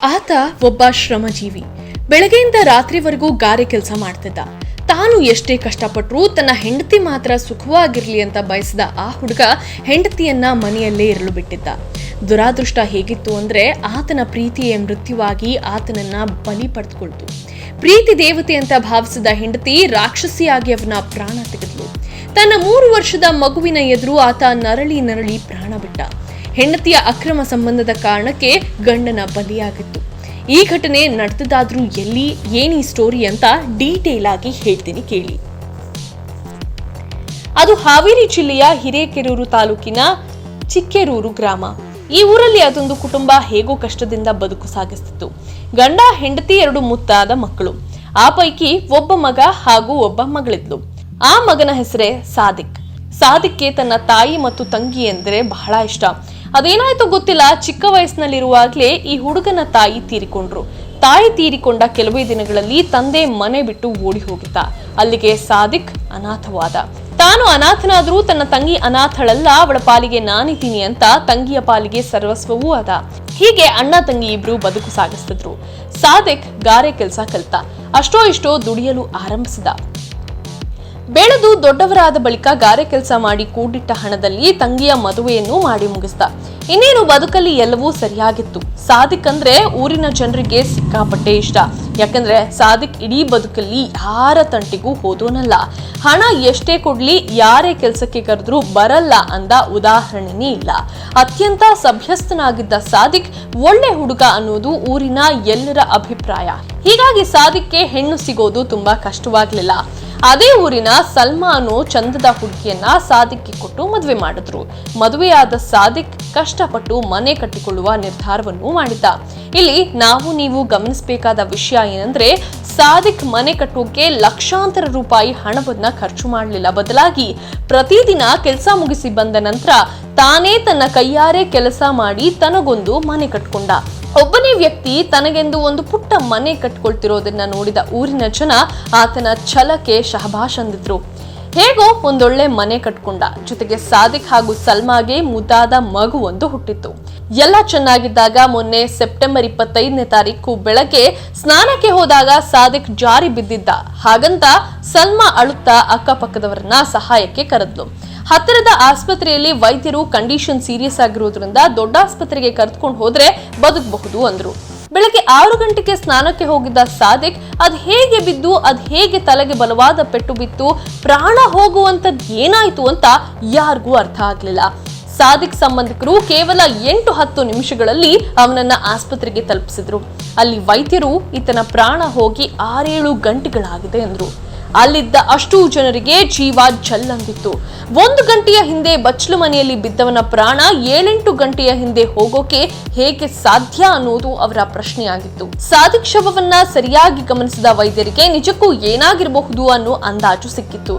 ಆತ ಒಬ್ಬ ಶ್ರಮಜೀವಿ. ಬೆಳಗ್ಗೆಯಿಂದ ರಾತ್ರಿವರೆಗೂ ಗಾರೆ ಕೆಲಸ ಮಾಡ್ತಿದ್ದ. ತಾನು ಎಷ್ಟೇ ಕಷ್ಟಪಟ್ಟರೂ ತನ್ನ ಹೆಂಡತಿ ಮಾತ್ರ ಸುಖವಾಗಿರ್ಲಿ ಅಂತ ಬಯಸಿದ ಆ ಹುಡುಗ ಹೆಂಡತಿಯನ್ನ ಮನೆಯಲ್ಲೇ ಇರಲು ಬಿಟ್ಟಿದ್ದ. ದುರಾದೃಷ್ಟ ಹೇಗಿತ್ತು ಅಂದ್ರೆ ಆತನ ಪ್ರೀತಿಯೇ ಮೃತ್ಯುವಾಗಿ ಆತನನ್ನ ಬಲಿ ಪಡೆದುಕೊಳ್ತು. ಪ್ರೀತಿ ದೇವತೆ ಅಂತ ಭಾವಿಸಿದ ಹೆಂಡತಿ ರಾಕ್ಷಸಿಯಾಗಿ ಅವನ ಪ್ರಾಣ ತೆಗೆದ್ಲು. ತನ್ನ ಮೂರು ವರ್ಷದ ಮಗುವಿನ ಎದುರು ಆತ ನರಳಿ ನರಳಿ ಪ್ರಾಣ ಬಿಟ್ಟ. ಹೆಂಡತಿಯ ಅಕ್ರಮ ಸಂಬಂಧದ ಕಾರಣಕ್ಕೆ ಗಂಡನ ಬಲಿಯಾಗಿತ್ತು. ಈ ಘಟನೆ ನಡೆದದಾದ್ರೂ ಎಲ್ಲಿ, ಏನಿ ಸ್ಟೋರಿ ಅಂತ ಡೀಟೇಲ್ ಆಗಿ ಹೇಳ್ತೀನಿ ಕೇಳಿ. ಅದು ಹಾವೇರಿ ಜಿಲ್ಲೆಯ ಹಿರೇಕೆರೂರು ತಾಲೂಕಿನ ಚಿಕ್ಕೆರೂರು ಗ್ರಾಮ. ಈ ಊರಲ್ಲಿ ಅದೊಂದು ಕುಟುಂಬ ಹೇಗೋ ಕಷ್ಟದಿಂದ ಬದುಕು ಸಾಗಿಸ್ತಿತ್ತು. ಗಂಡ, ಹೆಂಡತಿ ಎರಡು ಮುತ್ತಾದ ಮಕ್ಕಳು. ಆ ಪೈಕಿ ಒಬ್ಬ ಮಗ ಹಾಗೂ ಒಬ್ಬ ಮಗಳಿದ್ಲು. ಆ ಮಗನ ಹೆಸರೇ ಸಾದಿಕ್. ಸಾದಿಕ್ಗೆ ತನ್ನ ತಾಯಿ ಮತ್ತು ತಂಗಿ ಎಂದರೆ ಬಹಳ ಇಷ್ಟ. ಅದೇನಾಯ್ತು ಗೊತ್ತಿಲ್ಲ, ಚಿಕ್ಕ ವಯಸ್ಸಿನಲ್ಲಿರುವಾಗಲೇ ಈ ಹುಡುಗನ ತಾಯಿ ತೀರಿಕೊಂಡ್ರು. ತಾಯಿ ತೀರಿಕೊಂಡ ಕೆಲವೇ ದಿನಗಳಲ್ಲಿ ತಂದೆ ಮನೆ ಬಿಟ್ಟು ಓಡಿ ಹೋಗಿದ್ದ. ಅಲ್ಲಿಗೆ ಸಾದಿಕ್ ಅನಾಥವಾದ. ತಾನು ಅನಾಥನಾದ್ರೂ ತನ್ನ ತಂಗಿ ಅನಾಥಳಲ್ಲ, ಅವಳ ಪಾಲಿಗೆ ನಾನಿದ್ದೀನಿ ಅಂತ ತಂಗಿಯ ಪಾಲಿಗೆ ಸರ್ವಸ್ವವೂ ಅದ. ಹೀಗೆ ಅಣ್ಣ ತಂಗಿ ಇಬ್ರು ಬದುಕು ಸಾಗಿಸ್ತಿದ್ರು. ಸಾದಿಕ್ ಗಾರೆ ಕೆಲಸ ಕಲ್ತ. ಅಷ್ಟೋ ಇಷ್ಟೋ ದುಡಿಯಲು ಆರಂಭಿಸಿದ. ಬೆಳೆದು ದೊಡ್ಡವರಾದ ಬಳಿಕ ಗಾರೆ ಕೆಲಸ ಮಾಡಿ ಕೂಡಿಟ್ಟ ಹಣದಲ್ಲಿ ತಂಗಿಯ ಮದುವೆಯನ್ನು ಮಾಡಿ ಮುಗಿಸ್ತ ಇನ್ನೇನು ಬದುಕಲ್ಲಿ ಎಲ್ಲವೂ ಸರಿಯಾಗಿತ್ತು. ಸಾದಿಕ್ ಅಂದ್ರೆ ಊರಿನ ಜನರಿಗೆ ಸಿಕ್ಕಾಪಟ್ಟೆ ಇಷ್ಟ. ಯಾಕಂದ್ರೆ ಸಾದಿಕ್ ಇಡೀ ಬದುಕಲ್ಲಿ ಯಾರ ತಂಟಿಗೂ ಹೋದೋನಲ್ಲ. ಹಣ ಎಷ್ಟೇ ಕೊಡ್ಲಿ ಯಾರೇ ಕೆಲಸಕ್ಕೆ ಕರೆದ್ರೂ ಬರಲ್ಲ ಅಂದ ಉದಾಹರಣೆನೇ ಇಲ್ಲ. ಅತ್ಯಂತ ಸಭ್ಯಸ್ಥನಾಗಿದ್ದ ಸಾದಿಕ್ ಒಳ್ಳೆ ಹುಡುಗ ಅನ್ನೋದು ಊರಿನ ಎಲ್ಲರ ಅಭಿಪ್ರಾಯ. ಹೀಗಾಗಿ ಸಾದಿಕ್ಗೆ ಹೆಣ್ಣು ಸಿಗೋದು ತುಂಬಾ ಕಷ್ಟವಾಗ್ಲಿಲ್ಲ. ಅದೇ ಊರಿನ ಸಲ್ಮಾನು ಚಂದದ ಹುಡುಗಿಯನ್ನ ಸಾದಿಕ್ಗೆ ಕೊಟ್ಟು ಮದುವೆ ಮಾಡಿದ್ರು. ಮದುವೆಯಾದ ಸಾದಿಕ್ ಕಷ್ಟಪಟ್ಟು ಮನೆ ಕಟ್ಟಿಕೊಳ್ಳುವ ನಿರ್ಧಾರವನ್ನು ಮಾಡಿದ್ದ. ಇಲ್ಲಿ ನಾವು ನೀವು ಗಮನಿಸಬೇಕಾದ ವಿಷಯ ಏನಂದ್ರೆ, ಸಾದಿಕ್ ಮನೆ ಕಟ್ಟೋಕೆ ಲಕ್ಷಾಂತರ ರೂಪಾಯಿ ಹಣವನ್ನ ಖರ್ಚು ಮಾಡಲಿಲ್ಲ ಬದಲಾಗಿ ಪ್ರತಿದಿನ ಕೆಲಸ ಮುಗಿಸಿ ಬಂದ ನಂತರ ತಾನೇ ತನ್ನ ಕೈಯಾರೆ ಕೆಲಸ ಮಾಡಿ ತನಗೊಂದು ಮನೆ ಕಟ್ಕೊಂಡ. ಒಬ್ಬನೇ ವ್ಯಕ್ತಿ ತನಗೆಂದು ಒಂದು ಪುಟ್ಟ ಮನೆ ಕಟ್ಕೊಳ್ತಿರೋದನ್ನ ನೋಡಿದ ಊರಿನ ಜನ ಆತನ ಛಲಕ್ಕೆ ಶಹಬಾಷ್ ಅಂದಿದ್ರು. ಹೇಗೋ ಒಂದೊಳ್ಳೆ ಮನೆ ಕಟ್ಕೊಂಡ. ಜೊತೆಗೆ ಸಾದಿಕ್ ಹಾಗೂ ಸಲ್ಮಾಗೆ ಮುದ್ದಾದ ಮಗು ಒಂದು ಹುಟ್ಟಿತ್ತು. ಎಲ್ಲ ಚೆನ್ನಾಗಿದ್ದಾಗ ಮೊನ್ನೆ ಸೆಪ್ಟೆಂಬರ್ ಇಪ್ಪತ್ತೈದನೇ ತಾರೀಕು ಬೆಳಗ್ಗೆ ಸ್ನಾನಕ್ಕೆ ಹೋದಾಗ ಸಾದಿಕ್ ಜಾರಿ ಬಿದ್ದಿದ್ದ. ಹಾಗಂತ ಸಲ್ಮಾ ಅಳುತ್ತಾ ಅಕ್ಕಪಕ್ಕದವರನ್ನ ಸಹಾಯಕ್ಕೆ ಕರೆದ್ಲು. ಹತ್ತಿರದ ಆಸ್ಪತ್ರೆಯಲ್ಲಿ ವೈದ್ಯರು ಕಂಡೀಷನ್ ಸೀರಿಯಸ್ ಆಗಿರೋದ್ರಿಂದ ದೊಡ್ಡ ಆಸ್ಪತ್ರೆಗೆ ಕರೆದುಕೊಂಡು ಹೋದ್ರೆ ಬದುಕಬಹುದು ಅಂದ್ರು. ಬೆಳಗ್ಗೆ ಆರು ಗಂಟೆಗೆ ಸ್ನಾನಕ್ಕೆ ಹೋಗಿದ್ದ ಸಾದಿಕ್, ಅದ್ ಹೇಗೆ ಬಿದ್ದು, ಅದ್ ಹೇಗೆ ತಲೆಗೆ ಬಲವಾದ ಪೆಟ್ಟು ಬಿತ್ತು, ಪ್ರಾಣ ಹೋಗುವಂತದ್ ಏನಾಯ್ತು ಅಂತ ಯಾರಿಗೂ ಅರ್ಥ ಆಗ್ಲಿಲ್ಲ. ಸಾದಿಕ್ ಸಂಬಂಧಿಕರು ಕೇವಲ ಎಂಟು ಹತ್ತು ನಿಮಿಷಗಳಲ್ಲಿ ಅವನನ್ನ ಆಸ್ಪತ್ರೆಗೆ ತಲುಪಿಸಿದ್ರು. ಅಲ್ಲಿ ವೈದ್ಯರು, ಈತನ ಪ್ರಾಣ ಹೋಗಿ ಆರೇಳು ಗಂಟೆಗಳಾಗಿದೆ ಎಂದ್ರು ಅಲ್ಲಿದ್ದ ಅಷ್ಟು ಜನರಿಗೆ ಜೀವ ಜಲ್ಲಂದಿತ್ತು ಒಂದು ಗಂಟೆಯ ಹಿಂದೆ ಬಚ್ಚಲು ಮನೆಯಲ್ಲಿ ಬಿದ್ದವನ ಪ್ರಾಣ ಏಳೆಂಟು ಗಂಟೆಯ ಹಿಂದೆ ಹೋಗೋಕೆ ಹೇಗೆ ಸಾಧ್ಯ ಅನ್ನೋದು ಅವರ ಪ್ರಶ್ನೆಯಾಗಿತ್ತು. ಸಾದಿಕ್ ಶವವನ್ನ ಸರಿಯಾಗಿ ಗಮನಿಸಿದ ವೈದ್ಯರಿಗೆ ನಿಜಕ್ಕೂ ಏನಾಗಿರಬಹುದು ಅನ್ನೋ ಅಂದಾಜು ಸಿಕ್ಕಿತ್ತು.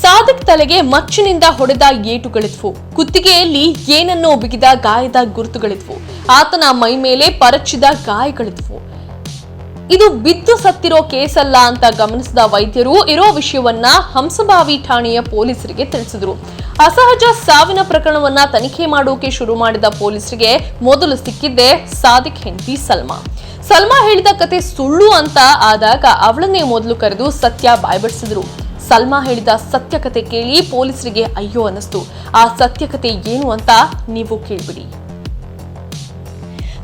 ಸಾಧಕ್ ತಲೆಗೆ ಮಚ್ಚಿನಿಂದ ಹೊಡೆದ ಏಟುಗಳಿದ್ವು. ಕುತ್ತಿಗೆಯಲ್ಲಿ ಏನನ್ನೋ ಬಿಗಿದ ಗಾಯದ ಗುರುತುಗಳಿದ್ವು. ಆತನ ಮೈ ಮೇಲೆ ಪರಚಿದ ಗಾಯಗಳಿದ್ವು. ಇದು ಬಿದ್ದು ಸತ್ತಿರೋ ಕೇಸಲ್ಲ ಅಂತ ಗಮನಿಸಿದ ವೈದ್ಯರು ಇರೋ ವಿಷಯವನ್ನ ಹಂಸಭಾವಿ ಠಾಣೆಯ ಪೊಲೀಸರಿಗೆ ತಿಳಿಸಿದ್ರು. ಅಸಹಜ ಸಾವಿನ ಪ್ರಕರಣವನ್ನ ತನಿಖೆ ಮಾಡೋಕೆ ಶುರು ಮಾಡಿದ ಪೊಲೀಸರಿಗೆ ಮೊದಲು ಸಿಕ್ಕಿದ್ದೆ ಸಾದಿಕ್ ಹೆಂಡತಿ ಸಲ್ಮಾ. ಸಲ್ಮಾ ಹೇಳಿದ ಕತೆ ಸುಳ್ಳು ಅಂತ ಆದಾಗ ಅವಳನ್ನೇ ಮೊದಲು ಕರೆದು ಸತ್ಯ ಬಾಯ್ಬಡಿಸಿದ್ರು. ಸಲ್ಮಾ ಹೇಳಿದ ಸತ್ಯ ಕತೆ ಕೇಳಿ ಪೊಲೀಸರಿಗೆ ಅಯ್ಯೋ ಅನ್ನಿಸ್ತು. ಆ ಸತ್ಯಕತೆ ಏನು ಅಂತ ನೀವು ಕೇಳ್ಬಿಡಿ.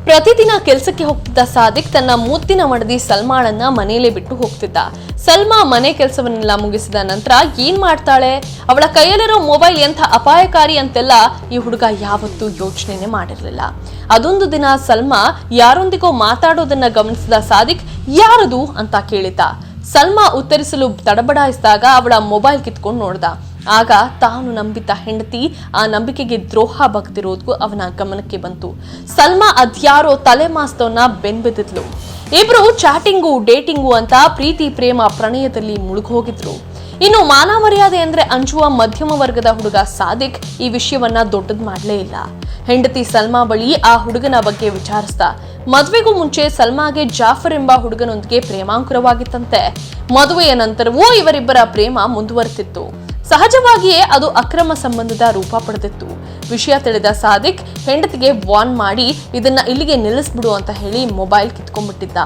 ಪ್ರತಿದಿನ ಕೆಲಸಕ್ಕೆ ಹೋಗ್ತಿದ್ದ ಸಾದಿಕ್ ತನ್ನ ಮೂತ್ತಿನ ಮಡದಿ ಸಲ್ಮಾಳನ್ನ ಮನೆಯಲ್ಲೇ ಬಿಟ್ಟು ಹೋಗ್ತಿದ್ದ. ಸಲ್ಮಾ ಮನೆ ಕೆಲಸವನ್ನೆಲ್ಲ ಮುಗಿಸಿದ ನಂತರ ಏನ್ ಮಾಡ್ತಾಳೆ? ಅವಳ ಕೈಯಲ್ಲಿರೋ ಮೊಬೈಲ್ ಎಂಥ ಅಪಾಯಕಾರಿ ಅಂತೆಲ್ಲ ಈ ಹುಡುಗ ಯಾವತ್ತೂ ಯೋಚನೆನೆ ಮಾಡಿರಲಿಲ್ಲ. ಅದೊಂದು ದಿನ ಸಲ್ಮಾ ಯಾರೊಂದಿಗೋ ಮಾತಾಡೋದನ್ನ ಗಮನಿಸಿದ ಸಾದಿಕ್, ಯಾರದು? ಅಂತ ಕೇಳಿದ ಸಲ್ಮಾ ಉತ್ತರಿಸಲು ತಡಬಡಾಯಿಸಿದಾಗ ಅವಳ ಮೊಬೈಲ್ ಕಿತ್ಕೊಂಡು ನೋಡ್ದ. ಆಗ ತಾನು ನಂಬಿದ್ದ ಹೆಂಡತಿ ಆ ನಂಬಿಕೆಗೆ ದ್ರೋಹ ಬಗ್ದಿರೋದು ಅವನ ಗಮನಕ್ಕೆ ಬಂತು. ಸಲ್ಮಾ ಅದ್ಯಾರೋ ತಲೆ ಮಾಸ್ತವನ್ನ ಇಬ್ರು ಚಾಟಿಂಗು, ಡೇಟಿಂಗು ಅಂತ ಪ್ರೀತಿ, ಪ್ರೇಮ, ಪ್ರಣಯದಲ್ಲಿ ಮುಳುಗೋಗಿದ್ರು ಇನ್ನು ಮಾನ ಮರ್ಯಾದೆ ಅಂದ್ರೆ ಅಂಜುವ ಮಧ್ಯಮ ವರ್ಗದ ಹುಡುಗ ಸಾದಿಕ್ ಈ ವಿಷಯವನ್ನ ದೊಡ್ಡದ್ ಮಾಡ್ಲೇ ಇಲ್ಲ. ಹೆಂಡತಿ ಸಲ್ಮಾ ಬಳಿ ಆ ಹುಡುಗನ ಬಗ್ಗೆ ವಿಚಾರಿಸ್ದ. ಮದುವೆಗೂ ಮುಂಚೆ ಸಲ್ಮಾಗೆ ಜಾಫರ್ ಎಂಬ ಹುಡುಗನೊಂದಿಗೆ ಪ್ರೇಮಾಂಕುರವಾಗಿತ್ತಂತೆ. ಮದುವೆಯ ನಂತರವೂ ಇವರಿಬ್ಬರ ಪ್ರೇಮ ಮುಂದುವರೆತಿತ್ತು. ಸಹಜವಾಗಿಯೇ ಅದು ಅಕ್ರಮ ಸಂಬಂಧದ ರೂಪ ಪಡೆದಿತ್ತು. ವಿಷಯ ತಿಳಿದ ಸಾದಿಕ್ ಹೆಂಡತಿಗೆ ವಾನ್ ಮಾಡಿ ಇದನ್ನ ಇಲ್ಲಿಗೆ ನಿಲ್ಲಿಸ್ಬಿಡು ಅಂತ ಹೇಳಿ ಮೊಬೈಲ್ ಕಿತ್ಕೊಂಡ್ಬಿಟ್ಟಿದ್ದ.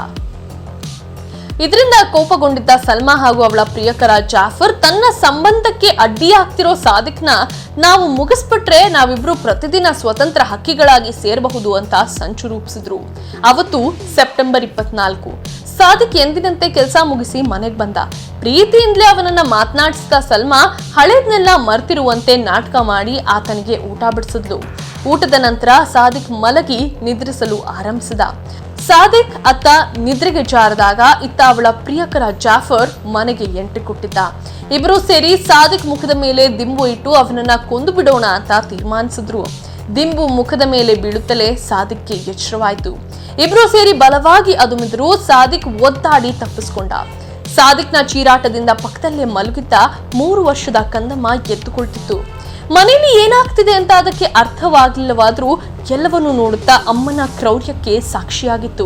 ಇದರಿಂದ ಕೋಪಗೊಂಡಿದ್ದ ಸಲ್ಮಾ ಹಾಗೂ ಅವಳ ಪ್ರಿಯಕರ ಜಾಫರ್ ತನ್ನ ಸಂಬಂಧಕ್ಕೆ ಅಡ್ಡಿಯಾಗ್ತಿರೋ ಸಾದಿಕ್ನ ನಾವು ಮುಗಿಸ್ಬಿಟ್ರೆ ನಾವಿಬ್ರು ಪ್ರತಿದಿನ ಸ್ವತಂತ್ರ ಹಕ್ಕಿಗಳಾಗಿ ಸೇರಬಹುದು ಅಂತ ಸಂಚು ರೂಪಿಸಿದ್ರು. ಅವತ್ತು ಸೆಪ್ಟೆಂಬರ್ ಇಪ್ಪತ್ನಾಲ್ಕು. ಸಾದಿಕ್ ಎಂದಿನಂತೆ ಕೆಲಸ ಮುಗಿಸಿ ಮನೆಗೆ ಬಂದ. ಪ್ರೀತಿಯಿಂದಲೇ ಅವನನ್ನ ಮಾತನಾಡಿಸಿದ ಸಲ್ಮಾ ಹಳೇದ್ನೆಲ್ಲ ಮರ್ತಿರುವಂತೆ ನಾಟಕ ಮಾಡಿ ಆತನಿಗೆ ಊಟ ಬಿಡಿಸಿದ್ಲು. ಊಟದ ನಂತರ ಸಾದಿಕ್ ಮಲಗಿ ನಿದ್ರಿಸಲು ಆರಂಭಿಸಿದ. ಸಾದಿಕ್ ಅತ್ತ ನಿದ್ರೆಗೆ ಜಾರದಾಗ ಇತ್ತ ಅವಳ ಪ್ರಿಯಕರ ಜಾಫರ್ ಮನೆಗೆ ಎಂಟ್ರಿ ಕೊಟ್ಟಿದ್ದ. ಇಬ್ರು ಸೇರಿ ಸಾದಿಕ್ ಮುಖದ ಮೇಲೆ ದಿಂಬು ಇಟ್ಟು ಅವನನ್ನ ಕೊಂದು ಬಿಡೋಣ ಅಂತ ತೀರ್ಮಾನಿಸಿದ್ರು. ದಿಂಬು ಮುಖದ ಮೇಲೆ ಬೀಳುತ್ತಲೇ ಸಾದಿಕ್ಗೆ ಎಚ್ಚರವಾಯಿತು. ಇಬ್ರು ಸೇರಿ ಬಲವಾಗಿ ಅದುಮಿದ್ರು, ಸಾದಿಕ್ ಒದ್ದಾಡಿ ತಪ್ಪಿಸ್ಕೊಂಡ. ಸಾದಿಕ್ನ ಚೀರಾಟದಿಂದ ಪಕ್ಕದಲ್ಲೇ ಮಲಗಿದ್ದ ಮೂರು ವರ್ಷದ ಕಂದಮ್ಮ ಎದ್ದುಕೊಳ್ತಿತ್ತು. ಮನೆಯಲ್ಲಿ ಏನಾಗ್ತಿದೆ ಅಂತ ಅದಕ್ಕೆ ಅರ್ಥವಾಗಿಲ್ಲವಾದ್ರೂ ಎಲ್ಲವನ್ನೂ ನೋಡುತ್ತಾ ಅಮ್ಮನ ಕ್ರೌರ್ಯಕ್ಕೆ ಸಾಕ್ಷಿಯಾಗಿತ್ತು.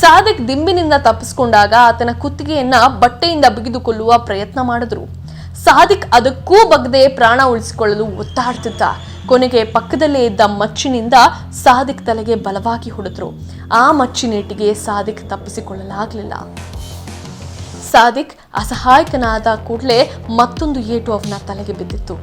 ಸಾದಿಕ್ ದಿಂಬಿನಿಂದ ತಪ್ಪಿಸ್ಕೊಂಡಾಗ ಆತನ ಕುತ್ತಿಗೆಯನ್ನ ಬಟ್ಟೆಯಿಂದ ಬಿಗಿದುಕೊಳ್ಳುವ ಪ್ರಯತ್ನ ಮಾಡಿದ್ರು. ಸಾದಿಕ್ ಅದಕ್ಕೂ ಬಗ್ಗದೆ ಪ್ರಾಣ ಉಳಿಸಿಕೊಳ್ಳಲು ಒತ್ತಾಡ್ತಿದ್ದ. ಕೊನೆಗೆ ಪಕ್ಕದಲ್ಲೇ ಇದ್ದ ಮಚ್ಚಿನಿಂದ ಸಾದಿಕ್ ತಲೆಗೆ ಬಲವಾಗಿ ಹೊಡೆದ್ರು. ಆ ಮಚ್ಚಿನೇಟಿಗೆ ಸಾದಿಕ್ ತಪ್ಪಿಸಿಕೊಳ್ಳಲಾಗಲಿಲ್ಲ. ಸಾದಿಕ್ ಅಸಹಾಯಕನಾದ ಕೂಡಲೇ ಮತ್ತೊಂದು ಏಟು ಅವನ ತಲೆಗೆ ಬಿದ್ದಿತ್ತು.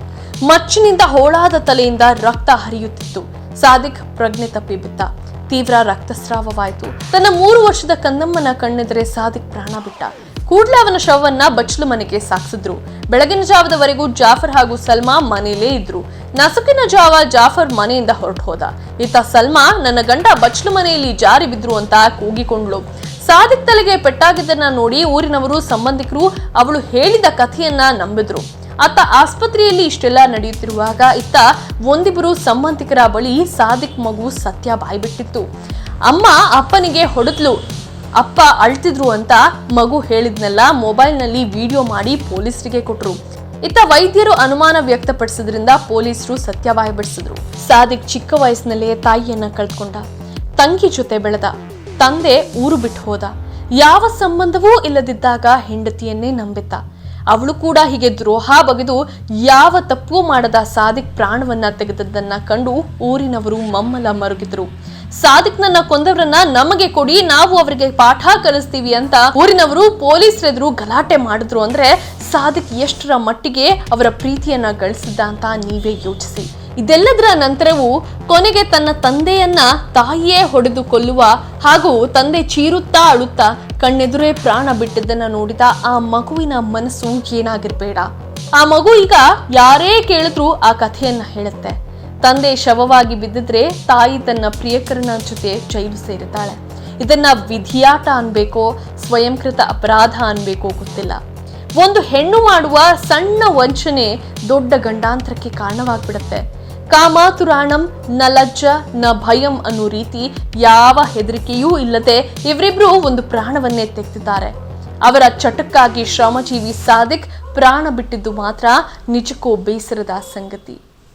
ಮಚ್ಚಿನಿಂದ ಹೋಳಾದ ತಲೆಯಿಂದ ರಕ್ತ ಹರಿಯುತ್ತಿತ್ತು. ಸಾದಿಕ್ ಪ್ರಜ್ಞೆ ತಪ್ಪಿ ಬಿದ್ದ. ತೀವ್ರ ರಕ್ತಸ್ರಾವವಾಯಿತು. ತನ್ನ ಮೂರು ವರ್ಷದ ಕಂದಮ್ಮನ ಕಣ್ಣೆದರೆ ಸಾದಿಕ್ ಪ್ರಾಣ ಬಿಟ್ಟ. ಕೂಡಲೇ ಅವನ ಶವವನ್ನ ಬಚ್ಚಲು ಮನೆಗೆ ಸಾಗಿಸಿದ್ರು ಬೆಳಗಿನ ಜಾವದವರೆಗೂ ಜಾಫರ್ ಹಾಗೂ ಸಲ್ಮಾ ಮನೆಯಲ್ಲೇ ಇದ್ರು. ನಸುಕಿನ ಜಾವ ಜಾಫರ್ ಮನೆಯಿಂದ ಹೊರಟು ಹೋದ. ಇತ್ತ ಸಲ್ಮಾ, ನನ್ನ ಗಂಡ ಬಚ್ಚಲು ಮನೆಯಲ್ಲಿ ಜಾರಿ ಬಿದ್ರು ಅಂತ ಕೂಗಿಕೊಂಡ್ಳು. ಸಾದಿಕ್ ತಲೆಗೆ ಪೆಟ್ಟಾಗಿದ್ದನ್ನ ನೋಡಿ ಊರಿನವರು ಸಂಬಂಧಿಕರು ಅವಳು ಹೇಳಿದ ಕಥೆಯನ್ನ ನಂಬಿದ್ರು. ಆತ ಆಸ್ಪತ್ರೆಯಲ್ಲಿ ಇಷ್ಟೆಲ್ಲ ನಡೆಯುತ್ತಿರುವಾಗ ಇತ್ತ ಒಂದಿಬ್ಬರು ಸಂಬಂಧಿಕರ ಬಳಿ ಸಾದಿಕ್ ಮಗು ಸತ್ಯ ಬಾಯ್ಬಿಟ್ಟಿತ್ತು. ಅಮ್ಮ ಅಪ್ಪನಿಗೆ ಹೊಡೆದ್ಲು. ಅಪ್ಪ ಅಳ್ತಿದ್ರು ಅಂತ ಮಗು ಹೇಳಿದ್ನೆಲ್ಲ, ಮೊಬೈಲ್ನಲ್ಲಿ ವಿಡಿಯೋ ಮಾಡಿ ಪೊಲೀಸರಿಗೆ ಕೊಟ್ರು. ಇತ್ತ ವೈದ್ಯರು ಅನುಮಾನ ವ್ಯಕ್ತಪಡಿಸಿದ್ರಿಂದ ಪೊಲೀಸರು ಸತ್ಯ ಬಾಯ್ಬಿಡಿಸಿದ್ರು. ಸಾದಿಕ್ ಚಿಕ್ಕ ವಯಸ್ಸಿನಲ್ಲೇ ತಾಯಿಯನ್ನ ಕಳ್ಕೊಂಡ. ತಂಗಿ ಜೊತೆ ಬೆಳೆದ. ತಂದೆ ಊರು ಬಿಟ್ಟು ಹೋದ. ಯಾವ ಸಂಬಂಧವೂ ಇಲ್ಲದಿದ್ದಾಗ ಹೆಂಡತಿಯನ್ನೇ ನಂಬಿತ ಅವಳು ಕೂಡ ಹೀಗೆ ದ್ರೋಹ ಬಗೆದು ಯಾವ ತಪ್ಪು ಮಾಡದ ಸಾದಿಕ್ ಪ್ರಾಣವನ್ನ ತೆಗೆದದ್ದನ್ನ ಕಂಡು ಊರಿನವರು ಮಮ್ಮಲ ಮರುಗಿದ್ರು. ಸಾದಿಕ್ನನ್ನ ಕೊಂದವರನ್ನ ನಮಗೆ ಕೊಡಿ, ನಾವು ಅವರಿಗೆ ಪಾಠ ಕಲಿಸ್ತೀವಿ ಅಂತ ಊರಿನವರು ಪೊಲೀಸರೆದುರು ಗಲಾಟೆ ಮಾಡಿದ್ರು. ಅಂದ್ರೆ ಸಾದಿಕ್ ಎಷ್ಟರ ಮಟ್ಟಿಗೆ ಅವರ ಪ್ರೀತಿಯನ್ನ ಗಳಿಸಿದ್ದ ಅಂತ ನೀವೇ ಯೋಚಿಸಿ. ಇದೆಲ್ಲದರ ನಂತರವೂ ಕೊನೆಗೆ ತನ್ನ ತಂದೆಯನ್ನ ತಾಯಿಯೇ ಹೊಡೆದು ಕೊಲ್ಲುವ ಹಾಗೂ ತಂದೆ ಚೀರುತ್ತಾ ಅಳುತ್ತಾ ಕಣ್ಣೆದುರೇ ಪ್ರಾಣ ಬಿಟ್ಟದ್ದನ್ನ ನೋಡಿದ ಆ ಮಗುವಿನ ಮನಸ್ಸು ಏನಾಗಿರ್ಬೇಡ. ಆ ಮಗು ಈಗ ಯಾರೇ ಕೇಳಿದ್ರು ಆ ಕಥೆಯನ್ನ ಹೇಳುತ್ತೆ. ತಂದೆ ಶವವಾಗಿ ಬಿದ್ದಿದ್ರೆ ತಾಯಿ ತನ್ನ ಪ್ರಿಯಕರನ ಜೊತೆ ಜೈಲು ಸೇರುತ್ತಾಳೆ ಇದನ್ನ ವಿಧಿಯಾಟ ಅನ್ಬೇಕೋ, ಸ್ವಯಂಕೃತ ಅಪರಾಧ ಅನ್ಬೇಕೋ ಗೊತ್ತಿಲ್ಲ. ಒಂದು ಹೆಣ್ಣು ಮಾಡುವ ಸಣ್ಣ ವಂಚನೆ ದೊಡ್ಡ ಗಂಡಾಂತರಕ್ಕೆ ಕಾರಣವಾಗ್ಬಿಡತ್ತೆ. ಕಾಮಾತುರಾಣಂ ನ ಲಜ್ಜ ನ ಭಯಂ ಅನ್ನೋ ರೀತಿ ಯಾವ ಹೆದರಿಕೆಯೂ ಇಲ್ಲದೆ ಇವರಿಬ್ರು ಒಂದು ಪ್ರಾಣವನ್ನೇ ತೆಗೆದಿದ್ದಾರೆ. ಅವರ ಚಟಕ್ಕಾಗಿ ಶ್ರಮಜೀವಿ ಸಾದಿಕ್ ಪ್ರಾಣ ಬಿಟ್ಟಿದ್ದು ಮಾತ್ರ ನಿಜಕ್ಕೂ ಬೇಸರದ ಸಂಗತಿ.